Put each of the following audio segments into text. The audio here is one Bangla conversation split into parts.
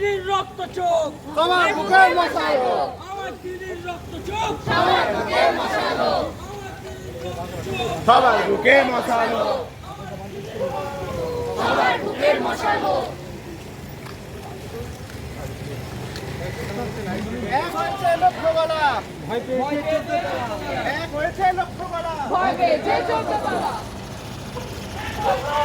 দিদির রক্ত চোখ। সবার বুকের মশালো আমার দিদির রক্ত চোখ। সবার বুকে মশালো এক হয়েছে লক্ষ্য বলা এক হয়েছে লক্ষ্য বলা! We demand! মিছিল করছেন উদ্দেশ্যটা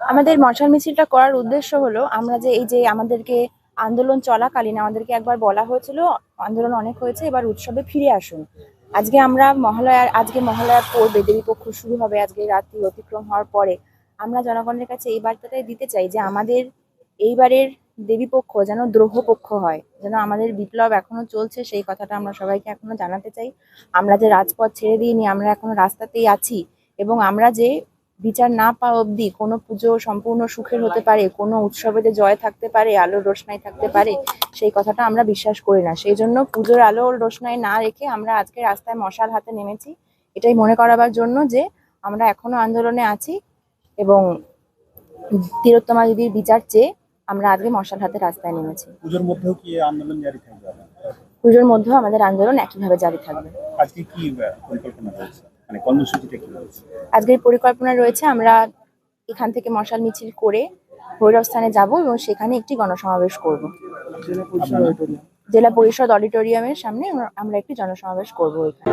আমাদের মশাল মিছিলটা করার উদ্দেশ্য হলো, আমরা যে এই যে আমাদেরকে আন্দোলন চলাকালীন আমাদেরকে একবার বলা হয়েছিল, আন্দোলন অনেক হয়েছে, এবার উৎসবে ফিরে আসুন। আজকে আমরা মহালয়ার আজকে মহালয়ার পূর্বে দেবীপক্ষ শুরু হবে আজকে রাত্রি অতিক্রম হওয়ার পরে। আমরা জনগণের কাছে এই বার্তাটাই দিতে চাই যে আমাদের এইবারের দেবীপক্ষ যেন দ্রোহপক্ষ হয়, যেন আমাদের বিপ্লব এখনও চলছে, সেই কথাটা আমরা সবাইকে এখনও জানাতে চাই। আমরা যে রাজপথ ছেড়ে দিইনি, আমরা এখনও রাস্তাতেই আছি এবং আমরা যে বিচার না পাওয়া অবধি কোনো পুজো সম্পূর্ণ সুখের হতে পারে কোনো উৎসবে যে জয় থাকতে পারে আলোর রোশনাই থাকতে পারে সেই কথাটা আমরা বিশ্বাস করি না। সেই জন্য পুজোর আলোর রোশনাই না রেখে আমরা আজকে রাস্তায় মশাল হাতে নেমেছি। এটাই মনে করাবার জন্য যে আমরা এখনও আন্দোলনে আছি এবং তিলোত্তমা দিদির বিচার চেয়ে আমরা আজকে মশাল হাতে রাস্তায় নেমেছি। পুজোর মধ্যেও কি আন্দোলন জারি থাকবে পুজোর মধ্যেও আমাদের আন্দোলন একইভাবে জারি থাকবে। আজকে কি পরিকল্পনা রয়েছে? মানে কর্মসূচিটা কি রয়েছে আজকের পরিকল্পনা রয়েছে, আমরা এখান থেকে মশাল মিছিল করে ভৈরব স্থানে যাব এবং সেখানে একটি গণসমাবেশ করব। জেলা পরিষদ অডিটোরিয়ামের সামনে আমরা- একটি জনসমাবেশ করব ওইখানে